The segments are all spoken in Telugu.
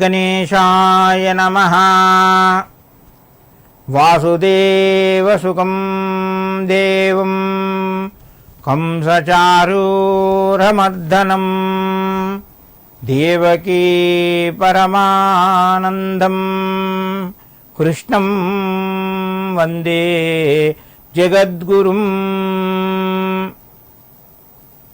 గణేశాయ నమ వాసుదేవసుకం దేవం కంసచారూరమర్దనం దేవకీ పరమానందం కృష్ణం వందే జగద్గురుం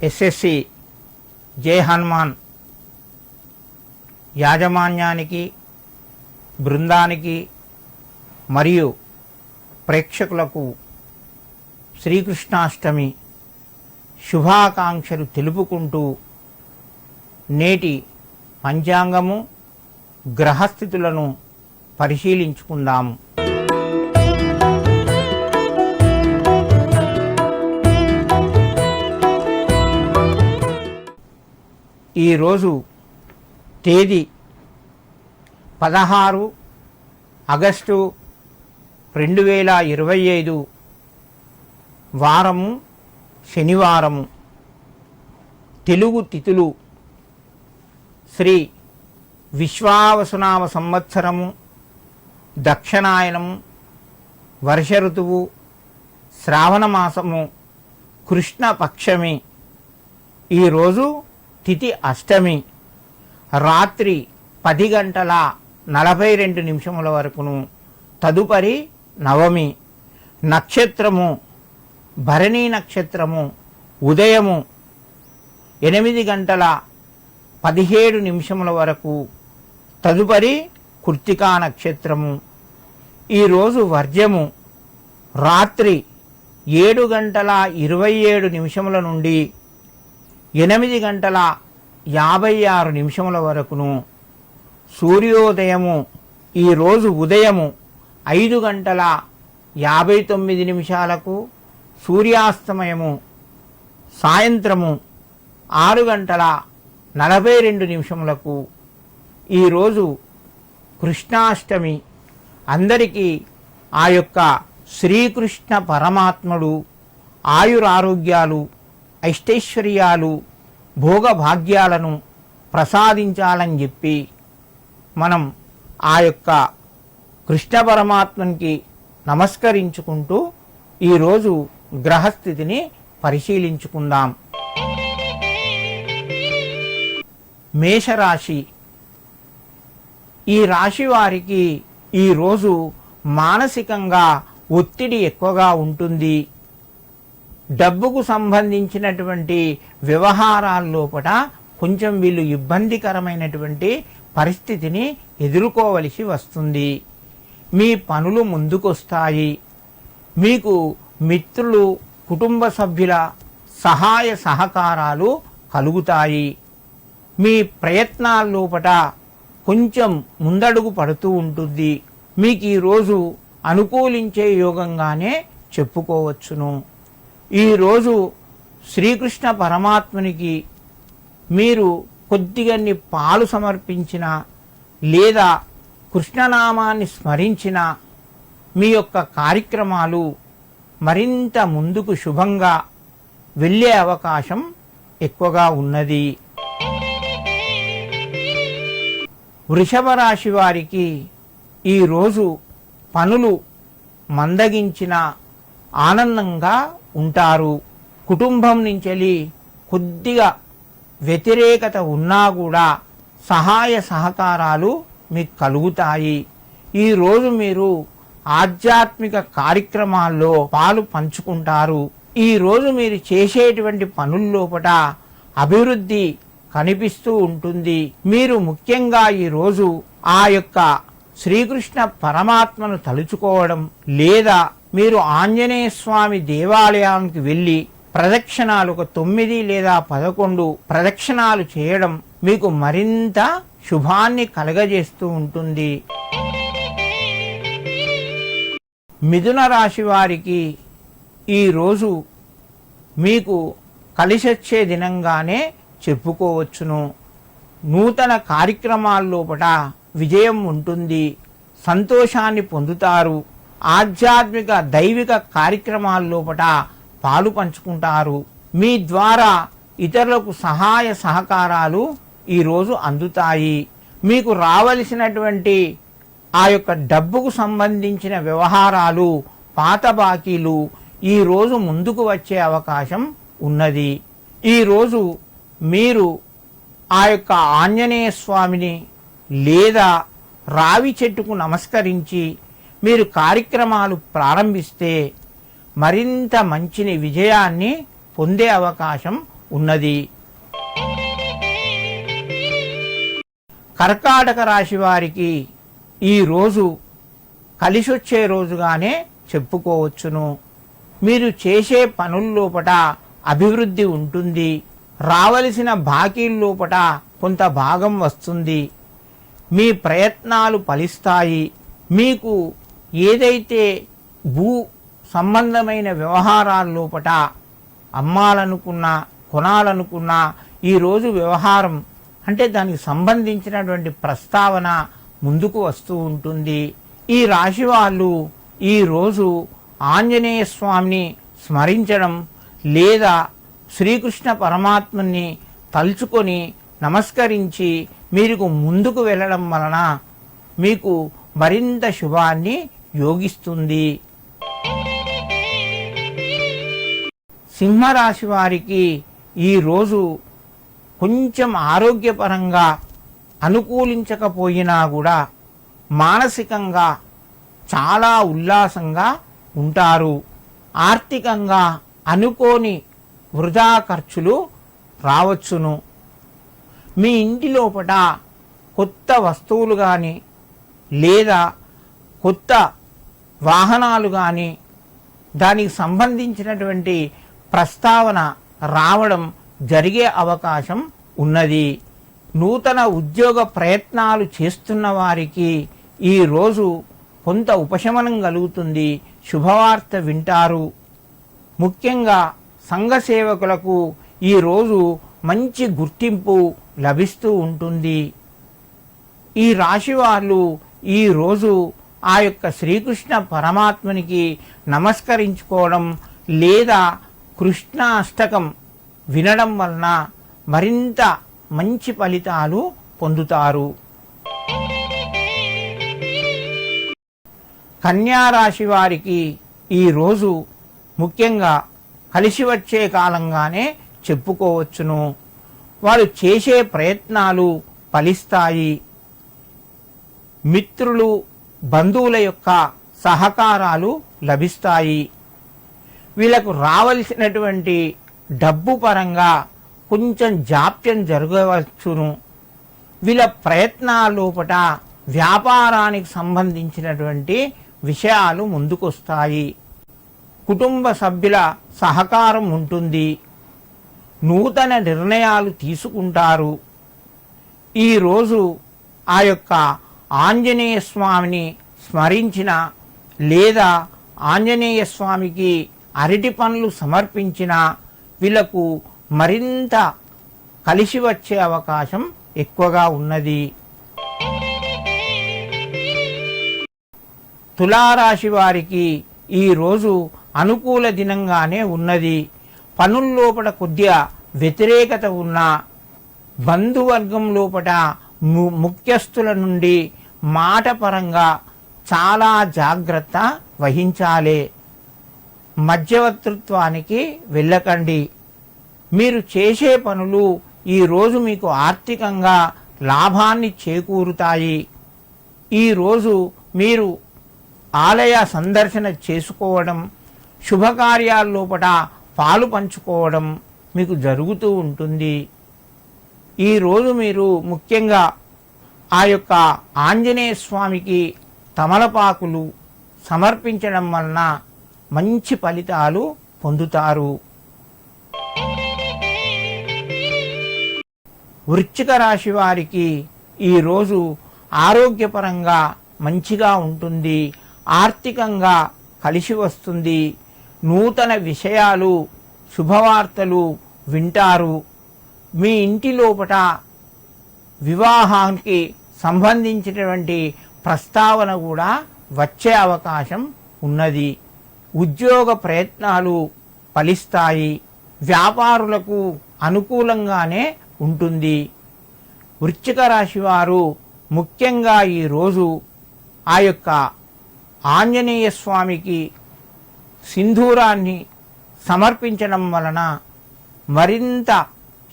ఎస్ఎస్సి జై హనుమాన్ యాజమాన్యానికి బృందానికి మరియు ప్రేక్షకులకు శ్రీకృష్ణాష్టమి శుభాకాంక్షలు తెలుపుకుంటూ నేటి పంచాంగము గ్రహస్థితులను పరిశీలించుకుందాము. ఈరోజు తేదీ పదహారు ఆగస్టు రెండు వేల ఇరవై ఐదు వారము శనివారము. తెలుగు తిథులు శ్రీ విశ్వావసునామ సంవత్సరము దక్షిణాయనము వర్ష ఋతువు శ్రావణమాసము కృష్ణపక్షమి. ఈరోజు తిథి అష్టమి. రాత్రి పది గంటల నలభై రెండు నిమిషముల వరకును తదుపరి నవమి నక్షత్రము భరణీ నక్షత్రము ఉదయము ఎనిమిది గంటల పదిహేడు నిమిషముల వరకు తదుపరి కృత్తికా నక్షత్రము. ఈరోజు వర్జము రాత్రి ఏడు గంటల ఇరవై ఏడు నిమిషముల నుండి ఎనిమిది గంటల యాభై ఆరు నిమిషముల వరకును సూర్యోదయము ఈరోజు ఉదయము ఐదు గంటల యాభై తొమ్మిది నిమిషాలకు సూర్యాస్తమయము సాయంత్రము ఆరు గంటల నలభై రెండు నిమిషములకు ఈరోజు కృష్ణాష్టమి. అందరికీ ఆ యొక్క శ్రీకృష్ణ పరమాత్ముడు ఆయురారోగ్యాలు ఐష్టైశ్వర్యాలు భోగభాగ్యాలను ప్రసాదించాలని చెప్పి మనం ఆ యొక్క కృష్ణ పరమాత్మనికి నమస్కరించుకుంటూ ఈరోజు గ్రహస్థితిని పరిశీలించుకుందాం. మేషరాశి. ఈ రాశి వారికి ఈరోజు మానసికంగా ఒత్తిడి ఎక్కువగా ఉంటుంది. డబ్బుకు సంబంధించినటువంటి వ్యవహారాల లోపల కొంచెం వీళ్ళు ఇబ్బందికరమైనటువంటి పరిస్థితిని ఎదుర్కోవలసి వస్తుంది. మీ పనులు ముందుకొస్తాయి. మీకు మిత్రులు కుటుంబ సభ్యుల సహాయ సహకారాలు కలుగుతాయి. మీ ప్రయత్నాల్లోపట కొంచెం ముందడుగు పడుతూ ఉంటుంది. మీకు ఈరోజు అనుకూలించే యోగంగానే చెప్పుకోవచ్చును. ఈరోజు శ్రీకృష్ణ పరమాత్మునికి మీరు కొద్దిగన్ని పాలు సమర్పించిన లేదా కృష్ణనామాన్ని స్మరించిన మీ యొక్క కార్యక్రమాలు మరింత ముందుకు శుభంగా వెళ్ళే అవకాశం ఎక్కువగా ఉన్నది. వృషభ రాశి వారికి ఈరోజు పనులు మందగించిన ఆనందంగా ఉంటారు. కుటుంబం నుంచి కొద్దిగా వ్యతిరేకత ఉన్నా కూడా సహాయ సహకారాలు మీకు కలుగుతాయి. ఈరోజు మీరు ఆధ్యాత్మిక కార్యక్రమాల్లో పాలు పంచుకుంటారు. ఈరోజు మీరు చేసేటువంటి పనుల్లోపట అభివృద్ధి కనిపిస్తూ ఉంటుంది. మీరు ముఖ్యంగా ఈ రోజు ఆ యొక్క శ్రీకృష్ణ పరమాత్మను తలుచుకోవడం లేదా మీరు ఆంజనేయ స్వామి దేవాలయానికి వెళ్ళి ప్రదక్షిణాలు ఒక తొమ్మిది లేదా పదకొండు ప్రదక్షిణాలు చేయడం మీకు మరింత శుభాన్ని కలగజేస్తూ ఉంటుంది. మిథున రాశి వారికి ఈరోజు మీకు కలిసొచ్చే దినంగానే చెప్పుకోవచ్చును. నూతన కార్యక్రమాల్లోపట విజయం ఉంటుంది. సంతోషాన్ని పొందుతారు. ఆధ్యాత్మిక దైవిక కార్యక్రమాల్లోపట పాలు పంచుకుంటారు. మీ ద్వారా ఇతరులకు సహాయ సహకారాలు ఈరోజు అందుతాయి. మీకు రావలసినటువంటి ఆ యొక్క డబ్బుకు సంబంధించిన వ్యవహారాలు పాత బాకీలు ఈరోజు ముందుకు వచ్చే అవకాశం ఉన్నది. ఈరోజు మీరు ఆ యొక్క ఆంజనేయ స్వామిని లేదా రావి చెట్టుకు నమస్కరించి మీరు కార్యక్రమాలు ప్రారంభిస్తే మరింత మంచిని విజయాన్ని పొందే అవకాశం ఉన్నది. కర్కాటక రాశి వారికి ఈ రోజు కలిసొచ్చే రోజుగానే చెప్పుకోవచ్చును. మీరు చేసే పనుల్లోపట అభివృద్ధి ఉంటుంది. రావలసిన బాకీల్లోపట కొంత భాగం వస్తుంది. మీ ప్రయత్నాలు ఫలిస్తాయి. మీకు ఏదైతే భూ సంబంధమైన వ్యవహారాల లోపట అమ్మాలనుకున్నా కొనాలనుకున్నా ఈరోజు వ్యవహారం అంటే దానికి సంబంధించినటువంటి ప్రస్తావన ముందుకు వస్తూ ఉంటుంది. ఈ రాశి వాళ్ళు ఈ రోజు ఆంజనేయ స్వామిని స్మరించడం లేదా శ్రీకృష్ణ పరమాత్మని తలుచుకొని నమస్కరించి మీకు ముందుకు వెళ్ళడం వలన మీకు మరింత శుభాన్ని యోగిస్తుంది. సింహరాశి వారికి ఈ రోజు కొంచెం ఆరోగ్యపరంగా అనుకూలించకపోయినా కూడా మానసికంగా చాలా ఉల్లాసంగా ఉంటారు. ఆర్థికంగా అనుకోని వృధా ఖర్చులు రావచ్చును. మీ ఇంటి లోపట కొత్త వస్తువులు కానీ లేదా కొత్త వాహనాలు కానీ దానికి సంబంధించినటువంటి ప్రస్తావన రావడం జరిగే అవకాశం ఉన్నది. నూతన ఉద్యోగ ప్రయత్నాలు చేస్తున్న వారికి ఈ రోజు కొంత ఉపశమనం కలుగుతుంది. శుభవార్త వింటారు. ముఖ్యంగా సంఘ సేవకులకు ఈ రోజు మంచి గుర్తింపు లభిస్తూ ఉంటుంది. ఈ రాశి వాళ్ళు ఈరోజు ఆ యొక్క శ్రీకృష్ణ పరమాత్మనికి నమస్కరించుకోవడం లేదా కృష్ణ అష్టకం వినడం వలన మరింత మంచి ఫలితాలు పొందుతారు. కన్యారాశి వారికి ఈ రోజు ముఖ్యంగా కలిసి వచ్చే కాలంగానే చెప్పుకోవచ్చును. వారు చేసే ప్రయత్నాలు ఫలిస్తాయి. మిత్రులు బంధువుల యొక్క సహకారాలు లభిస్తాయి. వీళ్ళకు రావలసినటువంటి డబ్బు పరంగా కొంచెం జాప్యం జరగవచ్చును. వీళ్ళ ప్రయత్నాల లోపట వ్యాపారానికి సంబంధించినటువంటి విషయాలు ముందుకొస్తాయి. కుటుంబ సభ్యుల సహకారం ఉంటుంది. నూతన నిర్ణయాలు తీసుకుంటారు. ఈరోజు ఆ యొక్క ఆంజనేయ స్వామిని స్మరించిన లేదా ఆంజనేయ స్వామికి అరటి పనులు సమర్పించిన వీళ్ళకు మరింత కలిసి వచ్చే అవకాశం ఎక్కువగా ఉన్నది. తులారాశి వారికి ఈ రోజు అనుకూల దినంగానే ఉన్నది. పనుల్లోపట కొద్దిగా వ్యతిరేకత ఉన్న బంధువర్గం లోపట ముఖ్యస్థుల నుండి మాట పరంగా చాలా జాగ్రత్త వహించాలి. మధ్యవర్తృత్వానికి వెళ్ళకండి. మీరు చేసే పనులు ఈ రోజు మీకు ఆర్థికంగా లాభాన్ని చేకూరుతాయి. ఈ రోజు మీరు ఆలయ సందర్శన చేసుకోవడం శుభకార్యాల లోపట పాలు పంచుకోవడం మీకు జరుగుతూ ఉంటుంది. ఈ రోజు మీరు ముఖ్యంగా ఆ యొక్క ఆంజనేయ స్వామికి తమలపాకులు సమర్పించడం వలన మంచి ఫలితాలు పొందుతారు. వృశ్చిక రాశి వారికి ఈ రోజు ఆరోగ్యపరంగా మంచిగా ఉంటుంది ఆర్థికంగా కలిసి వస్తుంది నూతన విషయాలు శుభవార్తలు వింటారు. మీ ఇంటి లోపట వివాహానికి సంబంధించినటువంటి ప్రస్తావన కూడా వచ్చే అవకాశం ఉన్నది. ఉద్యోగ ప్రయత్నాలు ఫలిస్తాయి. వ్యాపారులకు అనుకూలంగానే ఉంటుంది. వృశ్చిక రాశి వారు ముఖ్యంగా ఈరోజు ఆ యొక్క ఆంజనేయ స్వామికి సింధూరాన్ని సమర్పించడం వలన మరింత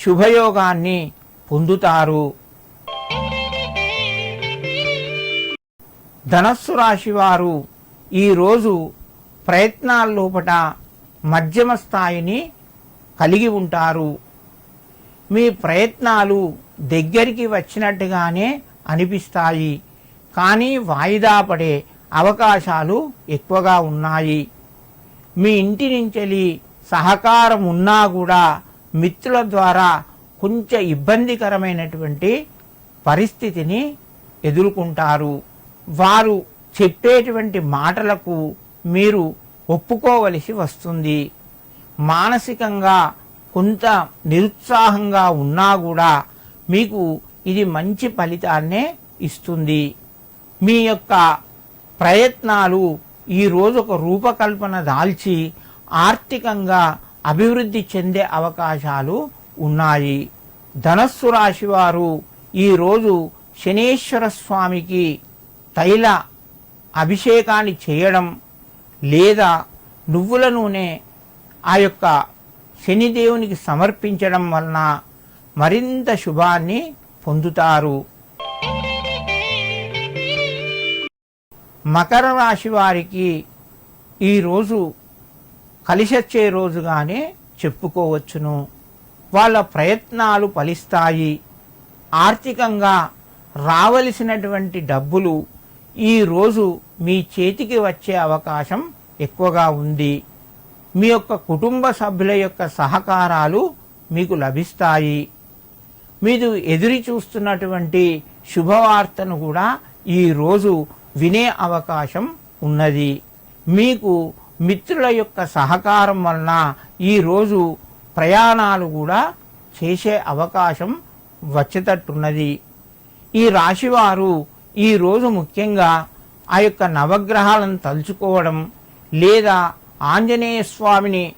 శుభయోగాన్ని పొందుతారు. ధనస్సు రాశి వారు ఈరోజు ప్రయత్నాల లోపట మధ్యమ స్థాయిని కలిగి ఉంటారు. మీ ప్రయత్నాలు దగ్గరికి వచ్చినట్టుగానే అనిపిస్తాయి. కానీ వాయిదా పడే అవకాశాలు ఎక్కువగా ఉన్నాయి. మీ ఇంటి నుంచి సహకారం ఉన్నా కూడా మిత్రుల ద్వారా కొంచెం ఇబ్బందికరమైనటువంటి పరిస్థితిని ఎదుర్కొంటారు. వారు చెప్పేటువంటి మాటలకు మీరు ఒప్పుకోవలసి వస్తుంది. మానసికంగా కొంత నిరుత్సాహంగా ఉన్నా కూడా మీకు ఇది మంచి ఫలితాన్నే ఇస్తుంది. మీ యొక్క ప్రయత్నాలు ఈ రోజు ఒక రూపకల్పన దాల్చి ఆర్థికంగా అభివృద్ధి చెందే అవకాశాలు ఉన్నాయి. ధనస్సు రాశి వారు ఈరోజు శనేశ్వర స్వామికి తైల అభిషేకాన్ని చేయడం లేదా నువ్వుల నూనె ఆ యొక్క శనిదేవునికి సమర్పించడం వలన మరింత శుభాన్ని పొందుతారు. మకర రాశి వారికి ఈరోజు కలిసొచ్చే రోజుగానే చెప్పుకోవచ్చును. వాళ్ళ ప్రయత్నాలు ఫలిస్తాయి. ఆర్థికంగా రావలసినటువంటి డబ్బులు ఈరోజు మీ చేతికి వచ్చే అవకాశం ఎక్కువగా ఉంది. మీ యొక్క కుటుంబ సభ్యుల యొక్క సహకారాలు మీకు లభిస్తాయి. మీరు ఎదురు చూస్తున్నటువంటి శుభవార్తను కూడా ఈరోజు వినే అవకాశం ఉన్నది. మీకు మిత్రుల యొక్క సహకారం వలన ఈరోజు ప్రయాణాలు కూడా చేసే అవకాశం వచ్చేటట్టున్నది. ఈ రాశివారు ఈరోజు ముఖ్యంగా ఆ యొక్క నవగ్రహాలను తలుచుకోవడం లేదా ఆంజనేయ స్వామిని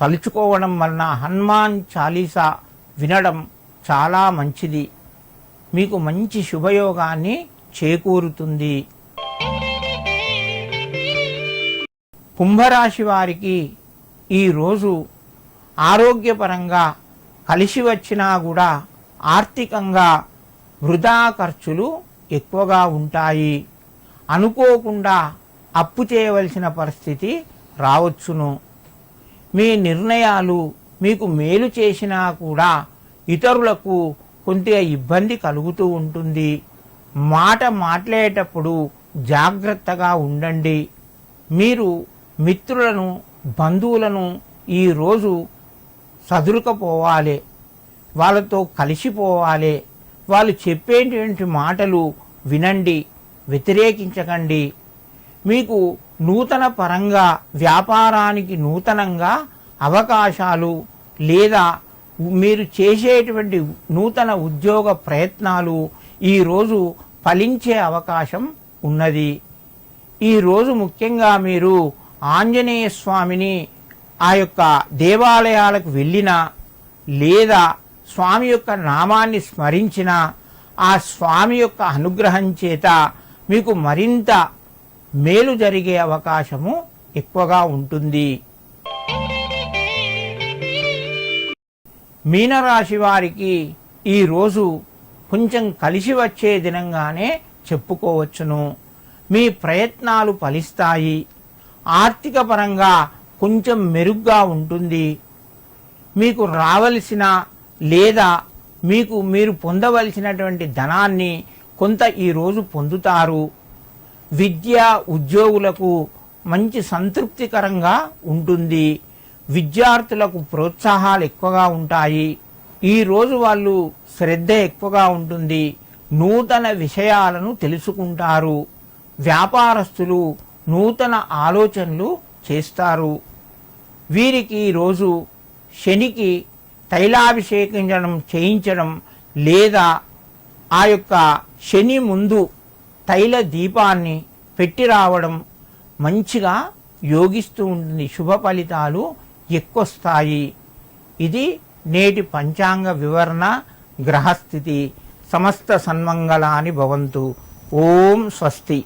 తలుచుకోవడం వలన హనుమాన్ చాలీసా వినడం చాలా మంచిది. మీకు మంచి శుభయోగాన్ని చేకూరుతుంది. కుంభరాశి వారికి ఈరోజు ఆరోగ్యపరంగా కలిసి వచ్చినా కూడా ఆర్థికంగా వృధా ఖర్చులు ఎక్కువగా ఉంటాయి. అనుకోకుండా అప్పు చేయవలసిన పరిస్థితి రావచ్చును. మీ నిర్ణయాలు మీకు మేలు చేసినా కూడా ఇతరులకు కొద్దిగా ఇబ్బంది కలుగుతూ ఉంటుంది. మాట మాట్లాడేటప్పుడు జాగ్రత్తగా ఉండండి. మీరు మిత్రులను బంధువులను ఈరోజు సదురుకపోవాలి. వాళ్ళతో కలిసిపోవాలి. వాళ్ళు చెప్పేటువంటి మాటలు వినండి వ్యతిరేకించకండి. మీకు నూతన పరంగా వ్యాపారానికి నూతనంగా అవకాశాలు లేదా మీరు చేసేటువంటి నూతన ఉద్యోగ ప్రయత్నాలు ఈరోజు ఫలించే అవకాశం ఉన్నది. ఈరోజు ముఖ్యంగా మీరు ఆంజనేయ స్వామిని ఆ యొక్క దేవాలయాలకు వెళ్ళినా లేదా స్వామి యొక్క నామాన్ని స్మరించిన ఆ స్వామి యొక్క అనుగ్రహం చేత మీకు మరింత మేలు జరిగే అవకాశము ఎక్కువగా ఉంటుంది. మీనరాశి వారికి ఈరోజు కొంచెం కలిసి వచ్చే దినంగానే చెప్పుకోవచ్చును. మీ ప్రయత్నాలు ఫలిస్తాయి. ఆర్థిక పరంగా కొంచెం మెరుగ్గా ఉంటుంది. మీకు రావలసిన లేదా మీకు మీరు పొందవలసినటువంటి ధనాన్ని కొంత ఈరోజు పొందుతారు. విద్య ఉద్యోగులకు మంచి సంతృప్తికరంగా ఉంటుంది. విద్యార్థులకు ప్రోత్సాహాలు ఎక్కువగా ఉంటాయి. ఈ రోజు వాళ్ళు శ్రద్ధ ఎక్కువగా ఉంటుంది. నూతన విషయాలను తెలుసుకుంటారు. వ్యాపారస్తులు నూతన ఆలోచనలు చేస్తారు. వీరికి ఈరోజు శనికి తైలాభిషేకించడం చేయించడం లేదా ఆ యొక్క శని ముందు తైల దీపాన్ని పెట్టి రావడం మంచిగా యోగిస్తూ ఉంటుంది. శుభ ఫలితాలు ఎక్కువస్తాయి. ఇది నేటి పంచాంగ వివరణ గ్రహస్థితి సమస్త సన్మంగళాని భవంతు. ఓం స్వస్తి.